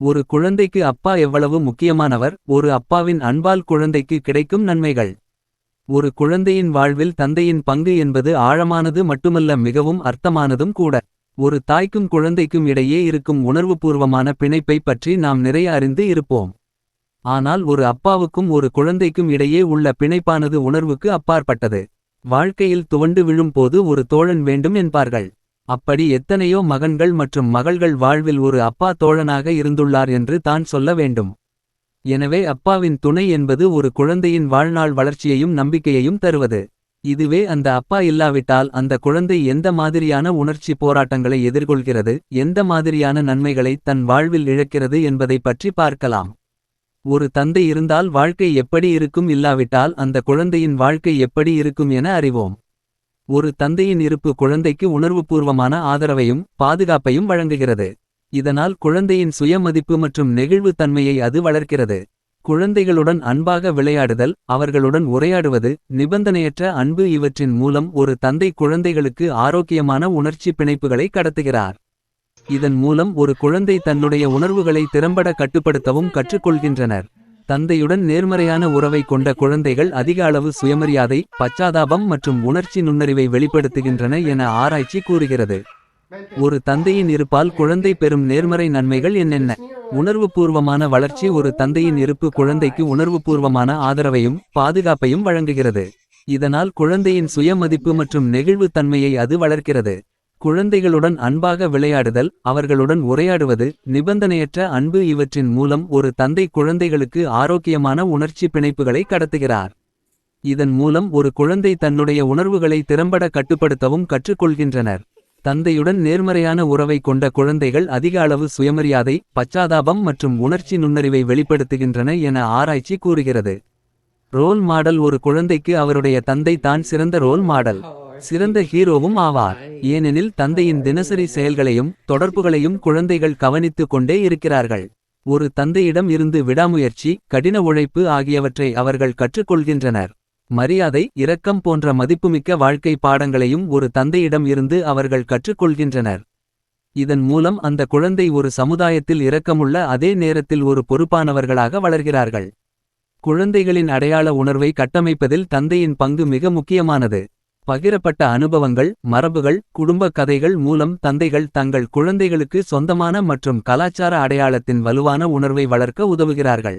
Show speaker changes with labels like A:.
A: ஒரு குழந்தைக்கு அப்பா எவ்வளவு முக்கியமானவர் ஒரு அப்பாவின் அன்பால் குழந்தைக்கு கிடைக்கும் நன்மைகள். ஒரு குழந்தையின் வாழ்வில் தந்தையின் பங்கு என்பது ஆழமானது மட்டுமல்ல மிகவும் அர்த்தமானதும் கூட. ஒரு தாய்க்கும் குழந்தைக்கும் இடையே இருக்கும் உணர்வுபூர்வமான பிணைப்பை பற்றி நாம் நிறைய அறிந்து இருப்போம். ஆனால் ஒரு அப்பாவுக்கும் ஒரு குழந்தைக்கும் இடையே உள்ள பிணைப்பானது உணர்வுக்கு அப்பாற்பட்டது. வாழ்க்கையில் துவண்டு விழும்போது ஒரு தோழன் வேண்டும் என்பார்கள். அப்படி எத்தனையோ மகன்கள் மற்றும் மகள்கள் வாழ்வில் ஒரு அப்பா தோழனாக இருந்துள்ளார் என்று தான் சொல்ல வேண்டும். எனவே அப்பாவின் துணை என்பது ஒரு குழந்தையின் வாழ்நாள் வளர்ச்சியையும் நம்பிக்கையையும் தருவது. இதுவே அந்த அப்பா இல்லாவிட்டால் அந்த குழந்தை எந்த மாதிரியான உணர்ச்சி போராட்டங்களை எதிர்கொள்கிறது எந்த மாதிரியான நன்மைகளை தன் வாழ்வில் இழக்கிறது என்பதை பற்றி பார்க்கலாம். ஒரு தந்தை இருந்தால் வாழ்க்கை எப்படி இருக்கும் இல்லாவிட்டால் அந்த குழந்தையின் வாழ்க்கை எப்படி இருக்கும் என அறிவோம். ஒரு தந்தையின் இருப்பு குழந்தைக்கு உணர்வுபூர்வமான ஆதரவையும் பாதுகாப்பையும் வழங்குகிறது. இதனால் குழந்தையின் சுயமதிப்பு மற்றும் நெகிழ்வு தன்மையை அது வளர்க்கிறது. குழந்தைகளுடன் அன்பாக விளையாடுதல் அவர்களுடன் உரையாடுவது நிபந்தனையற்ற அன்பு இவற்றின் மூலம் ஒரு தந்தை குழந்தைகளுக்கு ஆரோக்கியமான உணர்ச்சி பிணைப்புகளை கடத்துகிறார். இதன் மூலம் ஒரு குழந்தை தன்னுடைய உணர்வுகளை திறம்பட கட்டுப்படுத்தவும் கற்றுக்கொள்கின்றனர். தந்தையுடன் நேர்மறையான உறவை கொண்ட குழந்தைகள் அதிக அளவு சுயமரியாதை பச்சாதாபம் மற்றும் உணர்ச்சி நுண்ணறிவை வெளிப்படுத்துகின்றன என ஆராய்ச்சி கூறுகிறது. ஒரு தந்தையின் இருப்பால் குழந்தை பெறும் நேர்மறை நன்மைகள் என்னென்ன? உணர்வுபூர்வமான வளர்ச்சி ஒரு தந்தையின் இருப்பு குழந்தைக்கு உணர்வுபூர்வமான ஆதரவையும் பாதுகாப்பையும் வழங்குகிறது. இதனால் குழந்தையின் சுயமதிப்பு மற்றும் நெகிழ்வு தன்மையை அது வளர்க்கிறது. குழந்தைகளுடன் அன்பாக விளையாடுதல் அவர்களுடன் உரையாடுவது நிபந்தனையற்ற அன்பு இவற்றின் மூலம் ஒரு தந்தை குழந்தைகளுக்கு ஆரோக்கியமான உணர்ச்சி பிணைப்புகளை கடத்துகிறார். இதன் மூலம் ஒரு குழந்தை தன்னுடைய உணர்வுகளை திறம்பட கட்டுப்படுத்தவும் கற்றுக்கொள்கின்றனர். தந்தையுடன் நேர்மறையான உறவை கொண்ட குழந்தைகள் அதிக அளவு சுயமரியாதை பச்சாதாபம் மற்றும் உணர்ச்சி நுண்ணறிவை வெளிப்படுத்துகின்றன என ஆராய்ச்சி கூறுகிறது. ரோல் மாடல் ஒரு குழந்தைக்கு அவருடைய தந்தை தான் சிறந்த ரோல் மாடல். சிறந்த ஹீரோவும் ஆவார். ஏனெனில் தந்தையின் தினசரி செயல்களையும் தொடர்புகளையும் குழந்தைகள் கவனித்துக் கொண்டே இருக்கிறார்கள். ஒரு தந்தையிடம் இருந்து விடாமுயற்சி கடின உழைப்பு ஆகியவற்றை அவர்கள் கற்றுக்கொள்கின்றனர். மரியாதை இரக்கம் போன்ற மதிப்புமிக்க வாழ்க்கை பாடங்களையும் ஒரு தந்தையிடம் இருந்து அவர்கள் கற்றுக்கொள்கின்றனர். இதன் மூலம் அந்த குழந்தை ஒரு சமுதாயத்தில் இரக்கமுள்ள அதே நேரத்தில் ஒரு பொறுப்பானவர்களாக வளர்கிறார்கள். குழந்தைகளின் அடையாள உணர்வை கட்டமைப்பதில் தந்தையின் பங்கு மிக முக்கியமானது. பகிரப்பட்ட அனுபவங்கள் மரபுகள் குடும்ப கதைகள் மூலம் தந்தைகள் தங்கள் குழந்தைகளுக்கு சொந்தமான மற்றும் கலாச்சார அடையாளத்தின் வலுவான உணர்வை வளர்க்க உதவுகிறார்கள்.